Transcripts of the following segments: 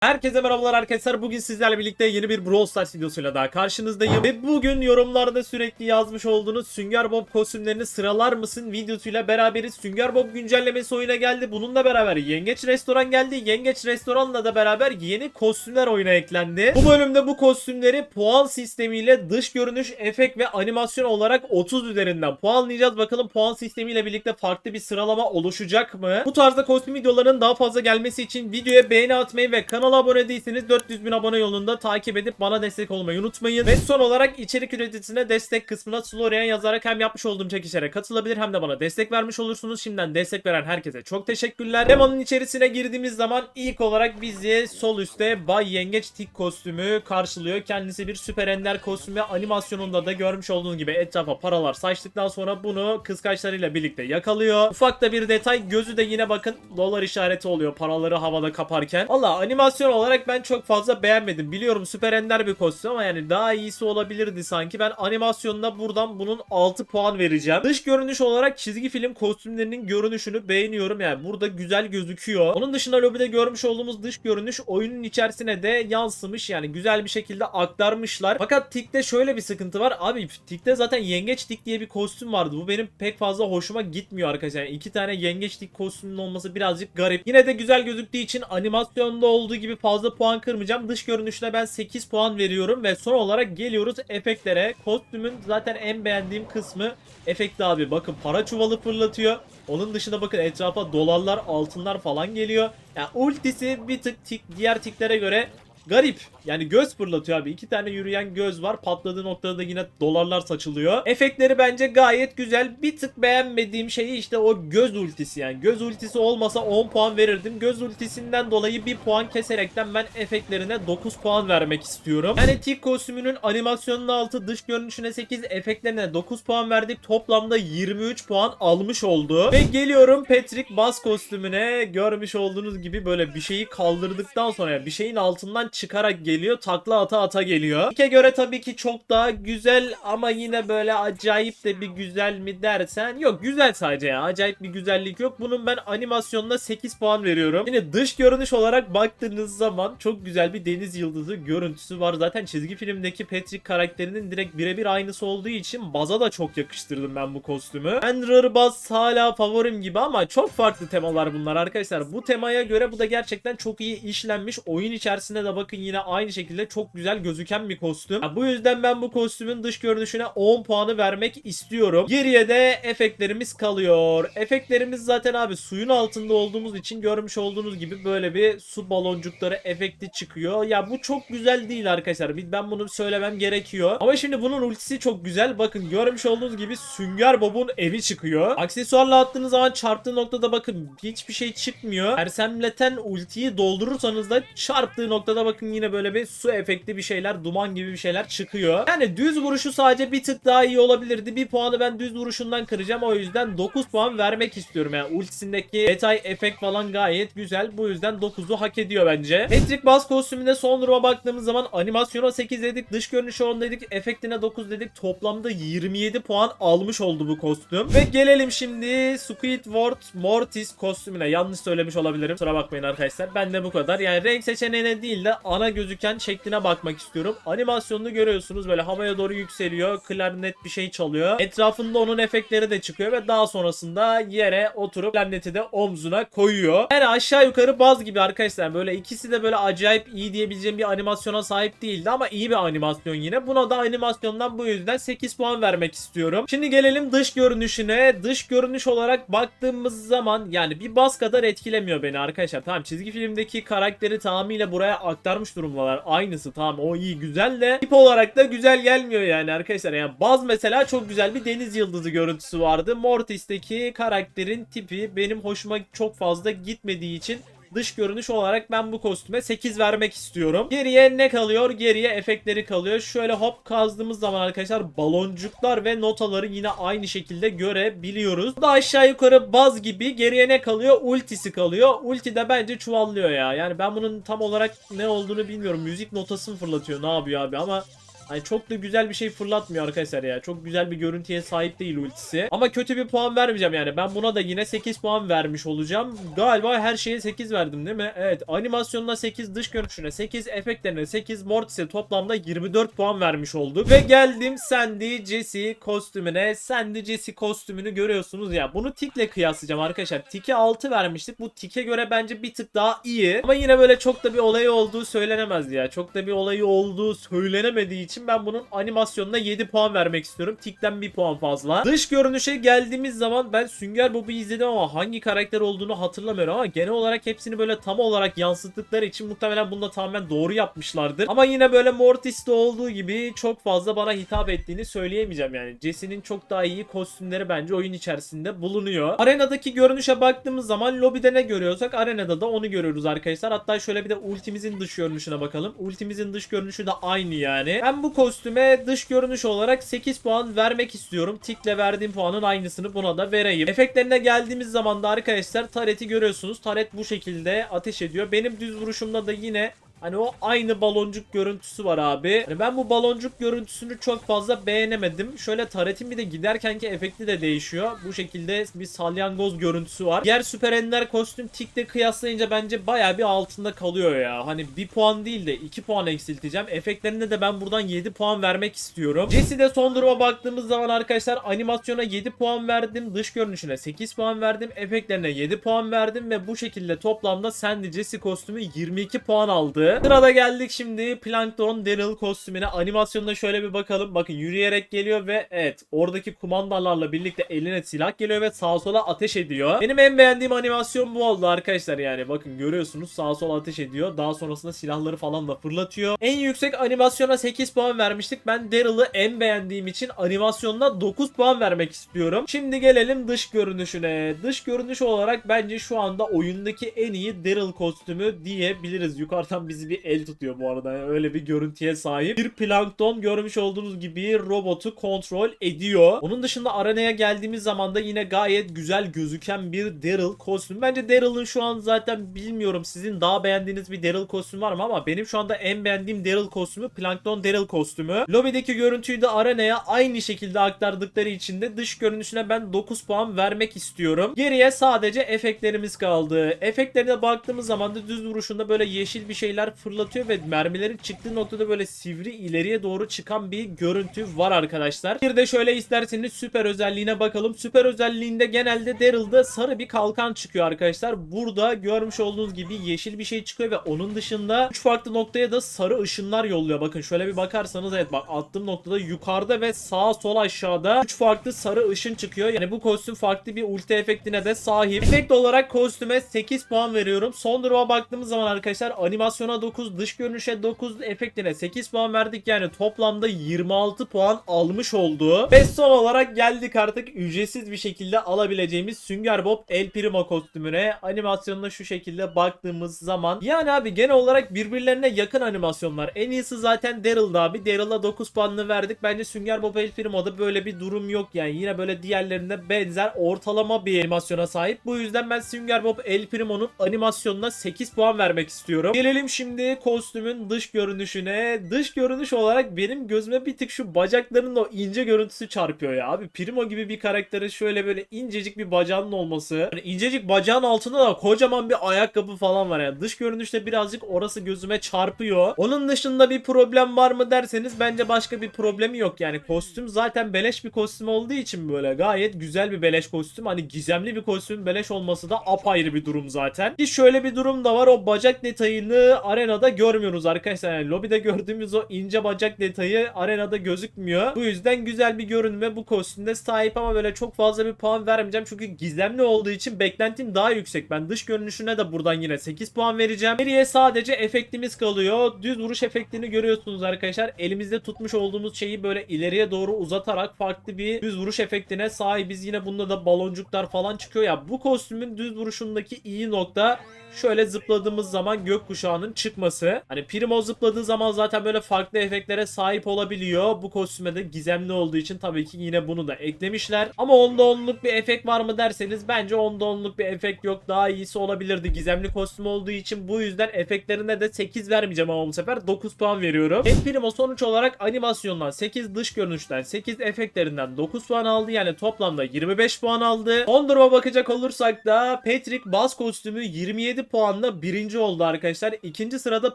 Herkese merhabalar arkadaşlar. Bugün sizlerle birlikte yeni bir Brawl Stars videosuyla daha karşınızdayım. Ve bugün yorumlarda sürekli yazmış olduğunuz Sünger Bob kostümlerini sıralar mısın videosuyla beraberiz. Sünger Bob güncellemesi oyuna geldi. Bununla beraber Yengeç Restoran geldi. Yengeç Restoran'la da beraber yeni kostümler oyuna eklendi. Bu bölümde bu kostümleri puan sistemiyle dış görünüş, efekt ve animasyon olarak 30 üzerinden puanlayacağız. Bakalım puan sistemiyle birlikte farklı bir sıralama oluşacak mı? Bu tarzda kostüm videolarının daha fazla gelmesi için videoya beğeni atmayı ve kanala abone değilseniz 400 bin abone yolunda takip edip bana destek olmayı unutmayın. Ve son olarak içerik üreticisine destek kısmına Slorian yazarak hem yapmış olduğum çekişlere katılabilir hem de bana destek vermiş olursunuz. Şimdiden destek veren herkese çok teşekkürler. Demonun içerisine girdiğimiz zaman ilk olarak bizi sol üstte Bay Yengeç Tik kostümü karşılıyor. Kendisi bir süper ender kostüm animasyonunda da görmüş olduğunuz gibi etrafa paralar saçtıktan sonra bunu kıskaçlarıyla birlikte yakalıyor. Ufak da bir detay gözü de yine bakın dolar işareti oluyor paraları havada kaparken. Valla animasyon olarak ben çok fazla beğenmedim. Biliyorum süper ender bir kostüm ama yani daha iyisi olabilirdi sanki. Ben animasyonuna buradan bunun 6 puan vereceğim. Dış görünüş olarak çizgi film kostümlerinin görünüşünü beğeniyorum. Yani burada güzel gözüküyor. Onun dışında lobide görmüş olduğumuz dış görünüş oyunun içerisine de yansımış. Yani güzel bir şekilde aktarmışlar. Fakat Tik'te şöyle bir sıkıntı var. Abi Tik'te zaten yengeç Tik diye bir kostüm vardı. Bu benim pek fazla hoşuma gitmiyor arkadaşlar. Yani iki tane yengeç Tik kostümünün olması birazcık garip. Yine de güzel gözüktüğü için animasyonda olduğu gibi fazla puan kırmayacağım. Dış görünüşüne ben 8 puan veriyorum ve son olarak geliyoruz efektlere. Kostümün zaten en beğendiğim kısmı efekti abi. Bakın para çuvalı fırlatıyor. Onun dışında bakın etrafa dolarlar, altınlar falan geliyor. Yani ultisi bir tık tik, diğer tiklere göre Garip. Yani göz fırlatıyor abi. İki tane yürüyen göz var. Patladığı noktada da yine dolarlar saçılıyor. Efektleri bence gayet güzel. Bir tık beğenmediğim şeyi işte o göz ultisi yani. Göz ultisi olmasa 10 puan verirdim. Göz ultisinden dolayı bir puan keserekten ben efektlerine 9 puan vermek istiyorum. Yani Tik kostümünün animasyonunun altı dış görünüşüne 8 efektlerine 9 puan verdik. Toplamda 23 puan almış oldu. Ve geliyorum Patrick Bass kostümüne. Görmüş olduğunuz gibi böyle bir şeyi kaldırdıktan sonra yani bir şeyin altından çıkarak geliyor. Takla ata ata geliyor. İlke göre tabii ki çok daha güzel ama yine böyle acayip de bir güzel mi dersen yok güzel sadece ya. Acayip bir güzellik yok. Bunun ben animasyonuna 8 puan veriyorum. Yine dış görünüş olarak baktığınız zaman çok güzel bir deniz yıldızı görüntüsü var. Zaten çizgi filmdeki Patrick karakterinin direkt birebir aynısı olduğu için Baz'a da çok yakıştırdım ben bu kostümü. Andrew Baz hala favorim gibi ama çok farklı temalar bunlar arkadaşlar. Bu temaya göre bu da gerçekten çok iyi işlenmiş. Oyun içerisinde de bakın yine aynı şekilde çok güzel gözüken bir kostüm. Ya bu yüzden ben bu kostümün dış görünüşüne 10 puanı vermek istiyorum. Geriye de efektlerimiz kalıyor. Efektlerimiz zaten abi suyun altında olduğumuz için görmüş olduğunuz gibi böyle bir su baloncukları efekti çıkıyor. Ya bu çok güzel değil arkadaşlar. Ben bunu söylemem gerekiyor. Ama şimdi bunun ultisi çok güzel. Bakın görmüş olduğunuz gibi Sünger Bob'un evi çıkıyor. Aksesuarla attığınız zaman çarptığı noktada bakın hiçbir şey çıkmıyor. Ersemleten ultiyi doldurursanız da çarptığı noktada bakın yine böyle bir su efekti bir şeyler, duman gibi bir şeyler çıkıyor. Yani düz vuruşu sadece bir tık daha iyi olabilirdi. Bir puanı ben düz vuruşundan kıracağım. O yüzden 9 puan vermek istiyorum. Yani ultisindeki detay efekt falan gayet güzel. Bu yüzden 9'u hak ediyor bence. Patrick Bass kostümünde son duruma baktığımız zaman animasyona 8 dedik, dış görünüşe 10 dedik, efektine 9 dedik. Toplamda 27 puan almış oldu bu kostüm. Ve gelelim şimdi Squidward Mortis kostümüne. Yanlış söylemiş olabilirim. Kusura bakmayın arkadaşlar. Ben de bu kadar. Yani renk seçeneğine değil de ana gözüken şekline bakmak istiyorum. Animasyonunu görüyorsunuz. Böyle havaya doğru yükseliyor. Klarnet bir şey çalıyor. Etrafında onun efektleri de çıkıyor ve daha sonrasında yere oturup klarneti de omzuna koyuyor. Yani aşağı yukarı baz gibi arkadaşlar. Böyle ikisi de böyle acayip iyi diyebileceğim bir animasyona sahip değildi ama iyi bir animasyon yine. Buna da animasyondan bu yüzden 8 puan vermek istiyorum. Şimdi gelelim dış görünüşüne. Dış görünüş olarak baktığımız zaman yani bir baz kadar etkilemiyor beni arkadaşlar. Tamam çizgi filmdeki karakteri tamamıyla buraya aktarmış durumdalar. Aynısı tamam o iyi güzel de tip olarak da güzel gelmiyor yani arkadaşlar. Yani Baz mesela çok güzel bir deniz yıldızı görüntüsü vardı. Mortis'teki karakterin tipi benim hoşuma çok fazla gitmediği için dış görünüş olarak ben bu kostüme 8 vermek istiyorum. Geriye ne kalıyor? Geriye efektleri kalıyor. Şöyle hop kazdığımız zaman arkadaşlar baloncuklar ve notaları yine aynı şekilde görebiliyoruz. Bu da aşağı yukarı baz gibi. Geriye ne kalıyor? Ultisi kalıyor. Ulti de bence çuvallıyor ya. Yani ben bunun tam olarak ne olduğunu bilmiyorum. Müzik notası mı fırlatıyor? Ne yapıyor abi ama Hani çok da güzel bir şey fırlatmıyor arkadaşlar ya. Çok güzel bir görüntüye sahip değil ultisi. Ama kötü bir puan vermeyeceğim yani. Ben buna da yine 8 puan vermiş olacağım. Galiba her şeye 8 verdim değil mi? Evet. Animasyonuna 8, dış görünüşüne 8, efektlerine 8, Mortis'e toplamda 24 puan vermiş olduk. Ve geldim Sandy Jesse kostümüne. Sandy Jesse kostümünü görüyorsunuz ya. Bunu Tik'le kıyaslayacağım arkadaşlar. Tik'e 6 vermiştik. Bu Tik'e göre bence bir tık daha iyi. Ama yine böyle çok da bir olayı olduğu söylenemez ya. Çok da bir olayı olduğu söylenemediği için ben bunun animasyonuna 7 puan vermek istiyorum. Tik'ten 1 puan fazla. Dış görünüşe geldiğimiz zaman ben Sünger Bob'u izledim ama hangi karakter olduğunu hatırlamıyorum ama genel olarak hepsini böyle tam olarak yansıttıkları için muhtemelen bunu da tamamen doğru yapmışlardır. Ama yine böyle Mortis'te olduğu gibi çok fazla bana hitap ettiğini söyleyemeyeceğim yani. Jesse'nin çok daha iyi kostümleri bence oyun içerisinde bulunuyor. Arenadaki görünüşe baktığımız zaman lobide ne görüyorsak arenada da onu görüyoruz arkadaşlar. Hatta şöyle bir de ultimizin dış görünüşüne bakalım. Ultimizin dış görünüşü de aynı yani. Ben bu kostüme dış görünüş olarak 8 puan vermek istiyorum. Tik'le verdiğim puanın aynısını buna da vereyim. Efektlerine geldiğimiz zaman da arkadaşlar Taret'i görüyorsunuz. Taret bu şekilde ateş ediyor. Benim düz vuruşumda da yine Hani o aynı baloncuk görüntüsü var abi. Hani ben bu baloncuk görüntüsünü çok fazla beğenemedim. Şöyle taretin bir de giderkenki efekti de değişiyor. Bu şekilde bir salyangoz görüntüsü var. Diğer süper ender kostüm tikle kıyaslayınca bence baya bir altında kalıyor ya. Hani bir puan değil de 2 puan eksilteceğim. Efektlerine de ben buradan 7 puan vermek istiyorum. Jesse'de son duruma baktığımız zaman arkadaşlar animasyona 7 puan verdim. Dış görünüşüne 8 puan verdim. Efektlerine 7 puan verdim ve bu şekilde toplamda Sandy Jesse kostümü 22 puan aldı. Sırada geldik şimdi Plankton Daryl kostümüne. Animasyonda şöyle bir bakalım. Bakın yürüyerek geliyor ve evet oradaki kumandalarla birlikte eline silah geliyor ve sağa sola ateş ediyor. Benim en beğendiğim animasyon bu oldu arkadaşlar yani. Bakın görüyorsunuz sağa sola ateş ediyor. Daha sonrasında silahları falan da fırlatıyor. En yüksek animasyona 8 puan vermiştik. Ben Daryl'ı en beğendiğim için animasyonda 9 puan vermek istiyorum. Şimdi gelelim dış görünüşüne. Dış görünüş olarak bence şu anda oyundaki en iyi Daryl kostümü diyebiliriz. Yukarıdan bizi bir el tutuyor bu arada. Yani öyle bir görüntüye sahip. Bir plankton görmüş olduğunuz gibi robotu kontrol ediyor. Onun dışında arenaya geldiğimiz zaman da yine gayet güzel gözüken bir Daryl kostüm. Bence Daryl'ın şu an zaten bilmiyorum sizin daha beğendiğiniz bir Daryl kostümü var mı ama benim şu anda en beğendiğim Daryl kostümü Plankton Daryl kostümü. Lobideki görüntüyü de arenaya aynı şekilde aktardıkları için de dış görünüşüne ben 9 puan vermek istiyorum. Geriye sadece efektlerimiz kaldı. Efektlerine baktığımız zaman da düz vuruşunda böyle yeşil bir şeyler fırlatıyor ve mermilerin çıktığı noktada böyle sivri ileriye doğru çıkan bir görüntü var arkadaşlar. Bir de şöyle isterseniz süper özelliğine bakalım. Süper özelliğinde genelde Daryl'da sarı bir kalkan çıkıyor arkadaşlar. Burada görmüş olduğunuz gibi yeşil bir şey çıkıyor ve onun dışında 3 farklı noktaya da sarı ışınlar yolluyor. Bakın şöyle bir bakarsanız evet bak attığım noktada yukarıda ve sağ sol aşağıda 3 farklı sarı ışın çıkıyor. Yani bu kostüm farklı bir ulti efektine de sahip. Efekt olarak kostüme 8 puan veriyorum. Son duruma baktığımız zaman arkadaşlar animasyona 9, dış görünüşe 9, efektine 8 puan verdik. Yani toplamda 26 puan almış oldu. Ve son olarak geldik artık ücretsiz bir şekilde alabileceğimiz Sünger Bob El Primo kostümüne. Animasyonuna şu şekilde baktığımız zaman yani abi genel olarak birbirlerine yakın animasyonlar. En iyisi zaten Daryl'da abi. Daryl'a 9 puanını verdik. Bence Sünger Bob El Primo'da böyle bir durum yok yani. Yine böyle diğerlerine benzer ortalama bir animasyona sahip. Bu yüzden ben Sünger Bob El Primo'nun animasyonuna 8 puan vermek istiyorum. Gelelim şimdi kostümün dış görünüşüne. Dış görünüş olarak benim gözüme bir tık şu bacaklarının o ince görüntüsü çarpıyor ya. Abi Primo gibi bir karakteri şöyle böyle incecik bir bacağının olması. Hani incecik bacağın altında da kocaman bir ayakkabı falan var yani. Dış görünüşte birazcık orası gözüme çarpıyor. Onun dışında bir problem var mı derseniz bence başka bir problemi yok. Yani kostüm zaten beleş bir kostüm olduğu için böyle gayet güzel bir beleş kostüm. Hani gizemli bir kostüm beleş olması da apayrı bir durum zaten. Ki şöyle bir durum da var. O bacak detayını arenada görmüyoruz arkadaşlar. Yani lobide gördüğümüz o ince bacak detayı arenada gözükmüyor. Bu yüzden güzel bir görünüme bu kostümde sahip ama böyle çok fazla bir puan vermeyeceğim. Çünkü gizemli olduğu için beklentim daha yüksek. Ben dış görünüşüne de buradan yine 8 puan vereceğim. Geriye sadece efektimiz kalıyor. Düz vuruş efektini görüyorsunuz arkadaşlar. Elimizde tutmuş olduğumuz şeyi böyle ileriye doğru uzatarak farklı bir düz vuruş efektine sahibiz. Yine bunda da baloncuklar falan çıkıyor ya. Bu kostümün düz vuruşundaki iyi nokta şöyle zıpladığımız zaman gökkuşağının çıkması. Hani Primo zıpladığı zaman zaten böyle farklı efektlere sahip olabiliyor. Bu kostüme de gizemli olduğu için tabii ki yine bunu da eklemişler. Ama onda onluk bir efekt var mı derseniz bence onda onluk bir efekt yok. Daha iyisi olabilirdi gizemli kostüm olduğu için. Bu yüzden efektlerine de 8 vermeyeceğim ama bu sefer 9 puan veriyorum. El Primo sonuç olarak animasyondan 8 dış görünüşten 8 efektlerinden 9 puan aldı. Yani toplamda 25 puan aldı. Son duruma bakacak olursak da Patrick Buzz kostümü 27 puanla birinci oldu arkadaşlar. İkinci sırada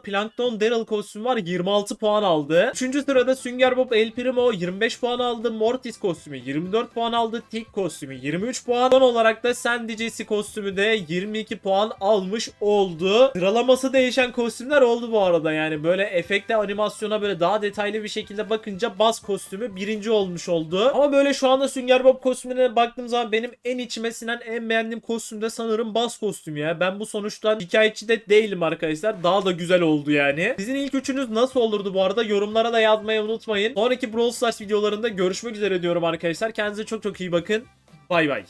Plankton Daryl kostümü var 26 puan aldı. Üçüncü sırada Sünger Bob El Primo 25 puan aldı. Mortis kostümü 24 puan aldı. Tick kostümü 23 puan. Son olarak da Sandy Jesse kostümü de 22 puan almış oldu. Sıralaması değişen kostümler oldu bu arada yani böyle efekte animasyona böyle daha detaylı bir şekilde bakınca Buzz kostümü birinci olmuş oldu. Ama böyle şu anda Sünger Bob kostümüne baktığım zaman benim en içime sinen en beğendiğim kostüm de sanırım Buzz kostümü ya. Ben bu sonuçtan şikayetçi de değilim arkadaşlar. Daha da güzel oldu yani. Sizin ilk üçünüz nasıl olurdu bu arada? Yorumlara da yazmayı unutmayın. Sonraki Brawl Stars videolarında görüşmek üzere diyorum arkadaşlar. Kendinize çok çok iyi bakın. Bay bay.